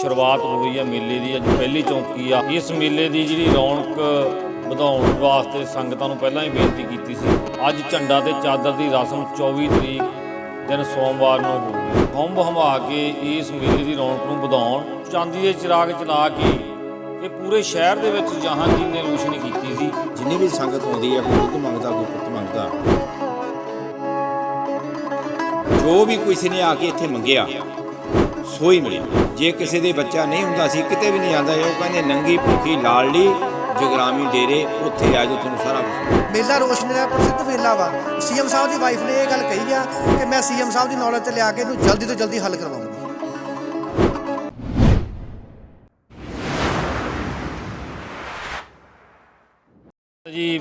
ਸ਼ੁਰੂਆਤ ਹੋ ਗਈ ਹੈ ਮੇਲੇ ਦੀ, ਅੱਜ ਪਹਿਲੀ ਚੌਂਕੀ ਆ। ਇਸ ਮੇਲੇ ਦੀ ਜਿਹੜੀ ਰੌਣਕ ਵਧਾਉਣ ਵਾਸਤੇ ਸੰਗਤਾਂ ਨੂੰ ਪਹਿਲਾਂ ਹੀ ਬੇਨਤੀ ਕੀਤੀ ਸੀ। ਅੱਜ ਝੰਡਾ ਤੇ ਚਾਦਰ ਦੀ ਰਸਮ 24 ਤਰੀਕ, ਦਿਨ ਸੋਮਵਾਰ ਨੂੰ ਹੋਊਗੀ। ਹੰਬ ਹਮਾ ਕੇ ਇਸ ਮੇਲੇ ਦੀ ਰੌਣਕ ਨੂੰ ਵਧਾਉਣ, ਚਾਂਦੀ ਦੇ ਚਿਰਾਗ ਚਲਾ ਕੇ ਇਹ ਪੂਰੇ ਸ਼ਹਿਰ ਦੇ ਵਿੱਚ ਜਹਾਂਗੀਰ ਨੇ ਰੋਸ਼ਨੀ ਕੀਤੀ ਸੀ। ਜਿੰਨੀ ਵੀ ਸੰਗਤ ਆਉਂਦੀ ਹੈ ਕੋਈ ਦੁੱਧ ਮੰਗਦਾ, ਕੋਈ ਪੁੱਤ ਮੰਗਦਾ। ਜੋ ਵੀ ਕਿਸੇ ਨੇ ਆ ਕੇ ਇੱਥੇ ਮੰਗਿਆ ਸੋ ਹੀ ਮਿਲਿਆ ਜੇ ਕਿਸੇ ਦੇ ਬੱਚਾ ਨਹੀਂ ਹੁੰਦਾ ਸੀ ਕਿਤੇ ਵੀ ਨਹੀਂ ਆਂਦਾ ਉਹ ਕਹਿੰਦੇ ਨੰਗੀ ਭੁੱਖੀ ਲਾਲੜੀ ਜਗਰਾਮੀ ਡੇਰੇ ਉੱਥੇ ਆ ਜੋ ਤੁਹਾਨੂੰ ਸਾਰਾ ਕੁਝ ਮੇਲਾ। ਰੋਸ਼ਨੀ ਦਾ ਪ੍ਰਸਿੱਧ ਮੇਲਾ ਵਾ। ਸੀਐਮ ਸਾਹਿਬ ਦੀ ਵਾਈਫ ਨੇ ਇਹ ਗੱਲ ਕਹੀ ਆ ਕਿ ਮੈਂ ਸੀਐਮ ਸਾਹਿਬ ਦੀ ਨੌਲੇਜ ਤੇ ਲਿਆ ਕੇ ਇਹਨੂੰ ਜਲਦੀ ਤੋਂ ਜਲਦੀ ਹੱਲ ਕਰਵਾਉਂਗੀ। ਜੀ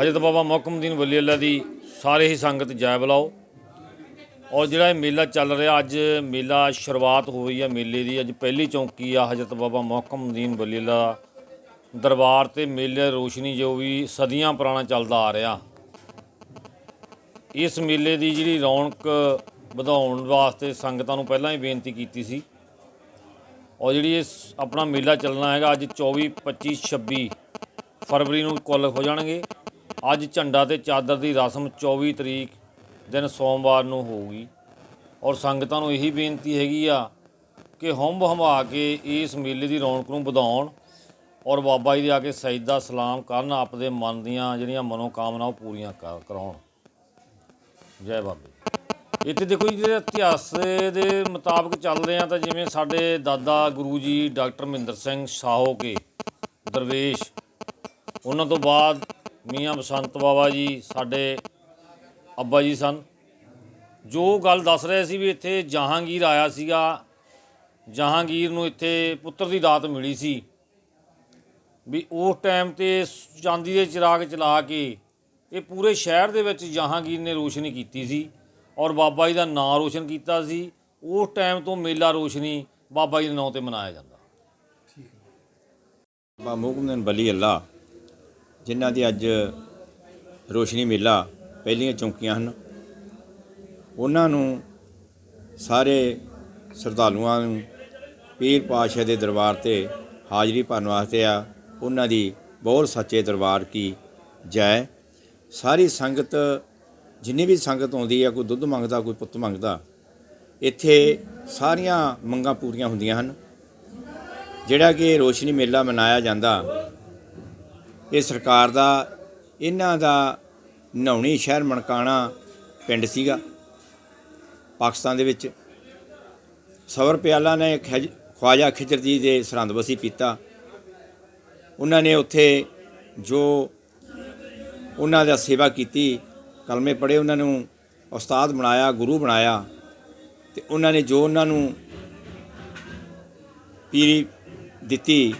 ਹਜ਼ਰਤ ਬਾਬਾ ਮੁਹਕਮਦੀਨ ਵਲੀ ਅੱਲਾ ਦੀ ਸਾਰੇ ਹੀ ਸੰਗਤ ਜੈ ਬੁਲਾਓ ਔਰ ਜਿਹੜਾ ਇਹ ਮੇਲਾ ਚੱਲ ਰਿਹਾ, ਅੱਜ ਮੇਲਾ ਸ਼ੁਰੂਆਤ ਹੋ ਰਹੀ ਹੈ ਮੇਲੇ ਦੀ। ਅੱਜ ਪਹਿਲੀ ਚੌਂਕੀ ਆ ਹਜ਼ਰਤ ਬਾਬਾ ਮੁਹਕਮਦੀਨ ਵਲੀ ਦਾ ਦਰਬਾਰ ਤੇ ਮੇਲੇ ਰੋਸ਼ਨੀ ਜੋ ਵੀ ਸਦੀਆਂ ਪੁਰਾਣਾ ਚੱਲਦਾ ਆ ਰਿਹਾ। ਇਸ ਮੇਲੇ ਦੀ ਜਿਹੜੀ ਰੌਣਕ ਵਧਾਉਣ ਵਾਸਤੇ ਸੰਗਤਾਂ ਨੂੰ ਪਹਿਲਾਂ ਹੀ ਬੇਨਤੀ ਕੀਤੀ ਸੀ। ਔਰ ਜਿਹੜੀ ਇਹ ਆਪਣਾ ਮੇਲਾ ਚੱਲਣਾ ਹੈਗਾ, ਅੱਜ 24 25 26 ਫਰਵਰੀ ਨੂੰ ਕੁੱਲ ਹੋ ਜਾਣਗੇ। ਅੱਜ ਝੰਡਾ ਤੇ ਚਾਦਰ ਦੀ ਰਸਮ 24 ਤਰੀਕ ਦਿਨ ਸੋਮਵਾਰ ਨੂੰ ਹੋਊਗੀ। ਔਰ ਸੰਗਤਾਂ ਨੂੰ ਇਹੀ ਬੇਨਤੀ ਹੈਗੀ ਆ ਕਿ ਹੰਬ ਹਮਾ ਕੇ ਇਸ ਮੇਲੇ ਦੀ ਰੌਣਕ ਨੂੰ ਵਧਾਉਣ ਔਰ ਬਾਬਾ ਜੀ ਦੇ ਆ ਕੇ ਸਜਦਾ ਸਲਾਮ ਕਰਨ ਆਪਦੇ ਮਨ ਦੀਆਂ ਜਿਹੜੀਆਂ ਮਨੋ ਕਾਮਨਾ ਉਹ ਪੂਰੀਆਂ ਕਰ- ਕਰਾਉਣ। ਜੈ ਬਾਬੇ। ਇੱਥੇ ਦੇਖੋ ਜੀ, ਜਿਹੜੇ ਇਤਿਹਾਸ ਦੇ ਮੁਤਾਬਕ ਚੱਲਦੇ ਆ ਤਾਂ ਜਿਵੇਂ ਸਾਡੇ ਦਾਦਾ ਗੁਰੂ ਜੀ, ਡਾਕਟਰ ਮਹਿੰਦਰ ਸਿੰਘ ਸਾਹੋ ਕੇ, ਦਰਵੇਸ਼, ਉਹਨਾਂ ਤੋਂ ਬਾਅਦ ਮੀਆਂ ਬਸੰਤ ਬਾਬਾ ਜੀ, ਸਾਡੇ ਅੱਬਾ ਜੀ ਸਨ। ਜੋ ਗੱਲ ਦੱਸ ਰਹੇ ਸੀ ਵੀ ਇੱਥੇ ਜਹਾਂਗੀਰ ਆਇਆ ਸੀਗਾ, ਜਹਾਂਗੀਰ ਨੂੰ ਇੱਥੇ ਪੁੱਤਰ ਦੀ ਦਾਤ ਮਿਲੀ ਸੀ ਵੀ ਉਸ ਟਾਈਮ ਤੇ ਚਾਂਦੀ ਦੇ ਚਿਰਾਗ ਚਲਾ ਕੇ ਇਹ ਪੂਰੇ ਸ਼ਹਿਰ ਦੇ ਵਿੱਚ ਜਹਾਂਗੀਰ ਨੇ ਰੋਸ਼ਨੀ ਕੀਤੀ ਸੀ ਔਰ ਬਾਬਾ ਜੀ ਦਾ ਨਾਂ ਰੋਸ਼ਨ ਕੀਤਾ ਸੀ। ਉਸ ਟਾਈਮ ਤੋਂ ਮੇਲਾ ਰੋਸ਼ਨੀ ਬਾਬਾ ਜੀ ਦੇ ਨਾਂ ਤੇ ਮਨਾਇਆ ਜਾਂਦਾ। ਬਾਬਾ ਮੁਹਕਮਦਨ ਬਲੀ ਅੱਲਾ, ਜਿਨ੍ਹਾਂ ਦੀ ਅੱਜ ਰੋਸ਼ਨੀ ਮੇਲਾ ਪਹਿਲੀਆਂ ਚੌਂਕੀਆਂ ਹਨ। ਉਹਨਾਂ ਨੂੰ ਸਾਰੇ ਸ਼ਰਧਾਲੂਆਂ ਨੂੰ ਪੀਰ ਪਾਤਸ਼ਾਹ ਦੇ ਦਰਬਾਰ ਤੇ ਹਾਜ਼ਰੀ ਭਰਨ ਵਾਸਤੇ ਆ। ਉਹਨਾਂ ਦੀ ਬਹੁਤ ਸੱਚੇ ਦਰਬਾਰ ਕੀ ਜੈ। ਸਾਰੀ ਸੰਗਤ, ਜਿੰਨੀ ਵੀ ਸੰਗਤ ਆਉਂਦੀ ਆ, ਕੋਈ ਦੁੱਧ ਮੰਗਦਾ, ਕੋਈ ਪੁੱਤ ਮੰਗਦਾ, ਇੱਥੇ ਸਾਰੀਆਂ ਮੰਗਾਂ ਪੂਰੀਆਂ ਹੁੰਦੀਆਂ ਹਨ। ਜਿਹੜਾ ਕਿ ਰੋਸ਼ਨੀ ਮੇਲਾ ਮਨਾਇਆ ਜਾਂਦਾ, ਇਹ ਸਰਕਾਰ ਦਾ, ਇਹਨਾਂ ਦਾ ਨੌਣੀ ਸ਼ਹਿਰ ਮਣਕਾਣਾ ਪਿੰਡ ਸੀਗਾ, ਪਾਕਿਸਤਾਨ ਦੇ ਵਿੱਚ। ਸਵਰ ਪਿਆਲਾ ਨੇ ਖਵਾਜਾ ਖਿਜਰ ਜੀ ਦੇ ਸਰਹੰਦ ਵਸੀ ਪੀਤਾ। ਉਹਨਾਂ ਨੇ ਉੱਥੇ ਜੋ ਉਹਨਾਂ ਦਾ ਸੇਵਾ ਕੀਤੀ, ਕਲਮੇ ਪੜ੍ਹੇ, ਉਹਨਾਂ ਨੂੰ ਉਸਤਾਦ ਬਣਾਇਆ, ਗੁਰੂ ਬਣਾਇਆ। ਤੇ ਉਹਨਾਂ ਨੇ ਜੋ ਉਹਨਾਂ ਨੂੰ ਪੀਰੀ ਦਿੱਤੀ,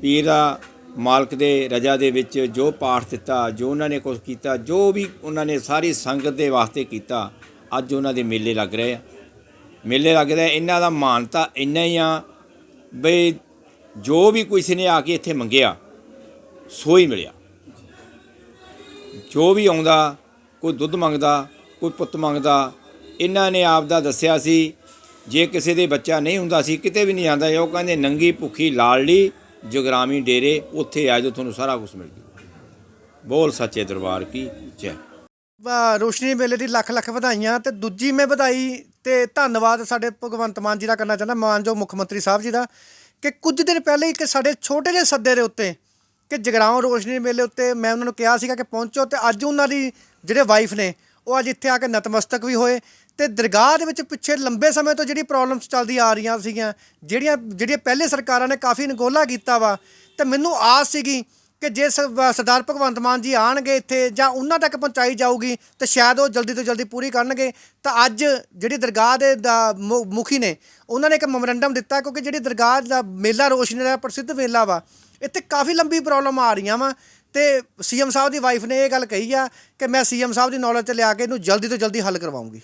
ਪੀਰ ਦਾ ਮਾਲਕ ਦੇ ਰਜਾ ਦੇ ਵਿੱਚ ਜੋ ਪਾਠ ਦਿੱਤਾ, ਜੋ ਉਹਨਾਂ ਨੇ ਕੁਝ ਕੀਤਾ, ਜੋ ਵੀ ਉਹਨਾਂ ਨੇ ਸਾਰੀ ਸੰਗਤ ਦੇ ਵਾਸਤੇ ਕੀਤਾ, ਅੱਜ ਉਹਨਾਂ ਦੇ ਮੇਲੇ ਲੱਗ ਰਹੇ ਆ। ਮੇਲੇ ਲੱਗਦੇ ਇਹਨਾਂ ਦਾ ਮਾਨਤਾ ਇੰਨਾ ਹੀ ਆ ਬਈ ਜੋ ਵੀ ਕਿਸੇ ਨੇ ਆ ਕੇ ਇੱਥੇ ਮੰਗਿਆ ਸੋ ਹੀ ਮਿਲਿਆ। ਜੋ ਵੀ ਆਉਂਦਾ, ਕੋਈ ਦੁੱਧ ਮੰਗਦਾ, ਕੋਈ ਪੁੱਤ ਮੰਗਦਾ, ਇਹਨਾਂ ਨੇ ਆਪ ਦਾ ਦੱਸਿਆ ਸੀ, ਜੇ ਕਿਸੇ ਦੇ ਬੱਚਾ ਨਹੀਂ ਹੁੰਦਾ ਸੀ, ਕਿਤੇ ਵੀ ਨਹੀਂ ਆਂਦਾ ਉਹ ਕਹਿੰਦੇ, ਨੰਗੀ ਭੁੱਖੀ ਲਾਲੜੀ ਜਗਰਾਮੀ ਡੇਰੇ ਉੱਥੇ ਆ ਜਾਓ, ਤੁਹਾਨੂੰ ਸਾਰਾ ਕੁਝ ਮਿਲ ਜੂ ਬੋਲ ਸੱਚੇ ਦਰਬਾਰ ਕੀ, ਜੈ। ਵਾ- ਰੋਸ਼ਨੀ ਮੇਲੇ ਦੀ ਲੱਖ ਲੱਖ ਵਧਾਈਆਂ ਤੇ ਦੂਜੀ ਮੈਂ ਵਧਾਈ ਤੇ ਧੰਨਵਾਦ ਸਾਡੇ ਭਗਵੰਤ ਮਾਨ ਜੀ ਦਾ ਕਰਨਾ ਚਾਹੁੰਦਾ ਮਾਨਯੋਗ ਮੁੱਖ ਮੰਤਰੀ ਸਾਹਿਬ ਜੀ ਦਾ, ਕਿ ਕੁਝ ਦਿਨ ਪਹਿਲੇ ਇੱਕ ਸਾਡੇ ਛੋਟੇ ਜਿਹੇ ਸੱਦੇ ਦੇ ਉੱਤੇ, ਕਿ ਜਗਰਾਉਂ ਰੋਸ਼ਨੀ ਮੇਲੇ ਉੱਤੇ ਮੈਂ ਉਹਨਾਂ ਨੂੰ ਕਿਹਾ ਸੀਗਾ ਕਿ ਪਹੁੰਚੋ ਤੇ ਅੱਜ ਉਹਨਾਂ ਦੀ ਜਿਹੜੇ ਵਾਈਫ ਨੇ, ਉਹ ਅੱਜ ਇੱਥੇ ਆ ਕੇ ਨਤਮਸਤਕ ਵੀ ਹੋਏ ਤੇ ਦਰਗਾਹ ਦੇ ਵਿੱਚ ਪਿੱਛੇ ਲੰਬੇ ਸਮੇਂ ਤੋਂ ਜਿਹੜੀ ਪ੍ਰੋਬਲਮਸ ਚੱਲਦੀ ਆ ਰਹੀਆਂ ਸੀਗੀਆਂ, ਜਿਹੜੀਆਂ ਜਿਹੜੀਆਂ ਪਹਿਲੇ ਸਰਕਾਰਾਂ ਨੇ ਕਾਫੀ ਨਗੋਲਾ ਕੀਤਾ ਵਾ, ਤੇ ਮੈਨੂੰ ਆਸ ਸੀਗੀ ਕਿ ਜੇ ਸ- ਸਰਦਾਰ ਭਗਵੰਤ ਮਾਨ ਜੀ ਆਣਗੇ ਇੱਥੇ ਜਾਂ ਉਹਨਾਂ ਤੱਕ ਪਹੁੰਚਾਈ ਜਾਊਗੀ, ਤੇ ਸ਼ਾਇਦ ਉਹ ਜਲਦੀ ਤੋਂ ਜਲਦੀ ਪੂਰੀ ਕਰਨਗੇ, ਤਾਂ ਅੱਜ ਜਿਹੜੀ ਦਰਗਾਹ ਦੇ ਦਾ ਮੁਖੀ ਨੇ, ਉਹਨਾਂ ਨੇ ਇੱਕ ਮੈਮੋਰੰਡਮ ਦਿੱਤਾ ਕਿਉਂਕਿ ਜਿਹੜੀ ਦਰਗਾਹ ਦਾ ਮੇਲਾ ਰੋਸ਼ਨੀ ਦਾ ਪ੍ਰਸਿੱਧ ਮੇਲਾ ਵਾ, ਇੱਥੇ ਕਾਫੀ ਲੰਬੀ ਪ੍ਰੋਬਲਮ ਆ ਰਹੀਆਂ ਵਾ, ਤੇ ਸੀਐਮ ਸਾਹਿਬ ਦੀ ਵਾਈਫ ਨੇ ਇਹ ਗੱਲ ਕਹੀ ਆ ਕਿ ਮੈਂ ਸੀਐਮ ਸਾਹਿਬ ਦੀ ਨੌਲੇਜ ਤੇ ਲਿਆ ਕੇ ਇਹਨੂੰ ਜਲਦੀ ਤੋਂ ਜਲਦੀ ਹੱਲ ਕਰਵਾਉਂਗੀ।